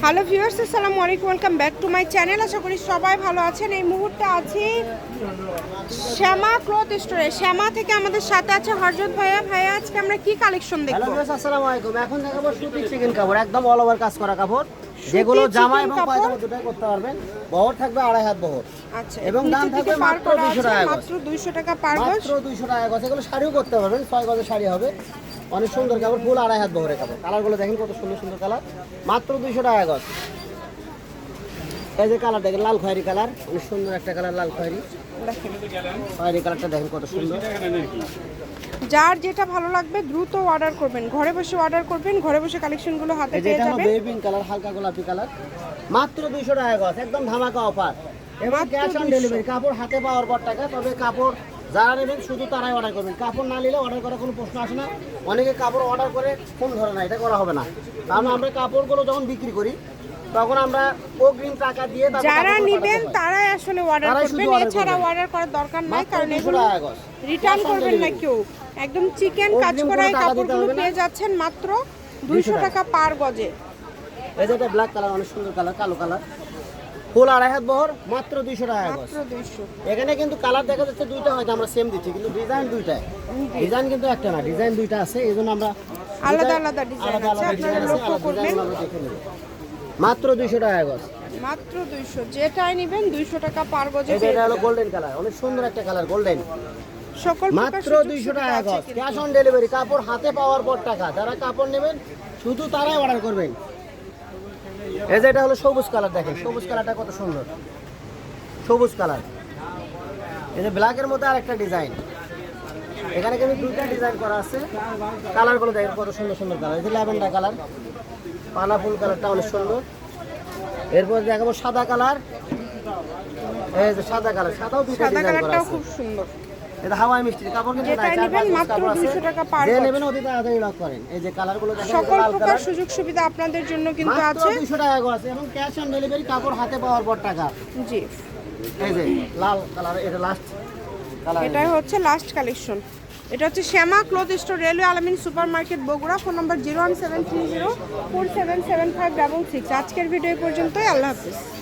Hello viewers আসসালামু আলাইকুম welcome back to my channel আশা করি সবাই ভালো আছেন। এই মুহূর্তে আছি শ্যামা ক্লথ স্টোরে শ্যামা থেকে আমাদের সাথে আছে হরজত ভাইয়া। ভাইয়া আজকে আমরা কি কালেকশন দেখব? হ্যালো ভিউয়ার্স আসসালামু আলাইকুম এখন দেখাবো সুতির চিকেন কাপড় একদম অল ওভার কাজ করা কাপড়। যেগুলো জামা এবং পায়জামা দুটাই করতে পারবেন। বহর থাকবে আড়াই হাত বহর। আচ্ছা এবং দাম থাকবে মাত্র 200 টাকা মাত্র দুইশো টাকা পার গজ। মাত্র দুইশো টাকা গজ। এগুলো শাড়িও করতে পারবেন ছয় গজের শাড়ি হবে। অনেক সুন্দর কাপড় ফুল আড়াই হাত বহরের কাপড়। কালারগুলো দেখেন কত সুন্দর সুন্দর কালার। মাত্র দুইশো টাকা গজ। এই যে কালার দেখেন লাল খয়েরি কালার। অনেক সুন্দর একটা কালার লাল খয়েরি। খয়েরি কালারটা দেখেন কত সুন্দর। যার যেটা ভালো লাগবে দ্রুত অর্ডার করবেন। ঘরে বসে অর্ডার করবেন ঘরে বসে কালেকশনগুলো হাতে পেয়ে এটা যাবেন। বেবি কালার হালকা গোলাপি কালার মাত্র দুইশো টাকা গজ একদম ধামাকা অফার এবং ক্যাশ অন ডেলিভারি কাপড় হাতে পাওয়ার পর টাকা তবে কাপড় যারা নেবেন শুধু তারাই অর্ডার করবেন। কাপড় না নিলে অর্ডার করার কোনো প্রশ্ন আসে না। অনেকে কাপড় অর্ডার করে ফোন ধরে না এটা করা হবে না। কারণ আমরা কাপড়গুলো যখন বিক্রি করি তখন আমরা অগ্রিম টাকা দিয়ে যারা নিবেন। তারাই আসলে অর্ডার করবেন। এছাড়া অর্ডার করার দরকার নাই কারণ এগুলো রিটার্ন করবেন না। কেউ। একদম চিকেন কাজ করা এই কাপড়গুলো পেয়ে যাচ্ছেন মাত্র দুইশো টাকা। পার গজে। এই যে এটা ব্ল্যাক কালার অনেক সুন্দর কালার কালো কালার ফুল আড়াই হাত বহর মাত্র দুইশো টাকা এখানে কিন্তু কালার দেখা যাচ্ছে দুইটা হয়তো আমরা সেম দিচ্ছি কিন্তু ডিজাইন ডিজাইন কিন্তু একটা না ডিজাইন দুইটা আছে এই জন্য আমরা আলাদা আলাদা আছে, আপনারা লক্ষ্য করবেন। নেব। মাত্র দুইশো টাকা গজ মাত্র দুইশো। যেটাই নিবেন দুইশো টাকা পার গজে এটা হলো গোল্ডেন কালার অনেক সুন্দর একটা কালার গোল্ডেন সকল মাত্র দুইশো টাকা গজ ক্যাশ অন ডেলিভারি কাপড় হাতে পাওয়ার পর টাকা। যারা কাপড় নেবেন শুধু তারাই অর্ডার করবেন। এই যে এটা হলো সবুজ কালার দেখেন সবুজ কালারটা কত সুন্দর। সবুজ কালার। এই যে ব্ল্যাকের মধ্যে আর একটা ডিজাইন এখানে কিন্তু দুইটা ডিজাইন করা আছে। কালারগুলো দেখেন কত সুন্দর সুন্দর কালার এই যে ল্যাভেন্ডার কালার পানা ফুল কালারটা অনেক সুন্দর। এরপর দেখাবো সাদা কালার এই যে সাদা কালার সাদাও দুইটা ডিজাইন করা আছে। খুব সুন্দর। এটা হাওয়াই মিষ্টি কাপড় কিন্তু চার নেবেন মাত্র কাপড় 200 টাকা যে নেবেন অতি তাড়াতাড়ি লক করেন। এই যে কালারগুলো দেখেন সকল প্রকার সুযোগ সুবিধা আপনাদের জন্য কিন্তু মাত্র আছে। 200 টাকা আছে। এবং ক্যাশ অন ডেলিভারি কাপড় হাতে পাওয়ার পর টাকা। জি। এই যে লাল কালার এটা লাস্ট কালার এটাই হচ্ছে লাস্ট কালেকশন এটা হচ্ছে Shyama cloth store railway Alamin super market Bogura. Phone number zero one seven three zero four seven seven five double six আজকের ভিডিও পর্যন্তই। আল্লাহ হাফিজ।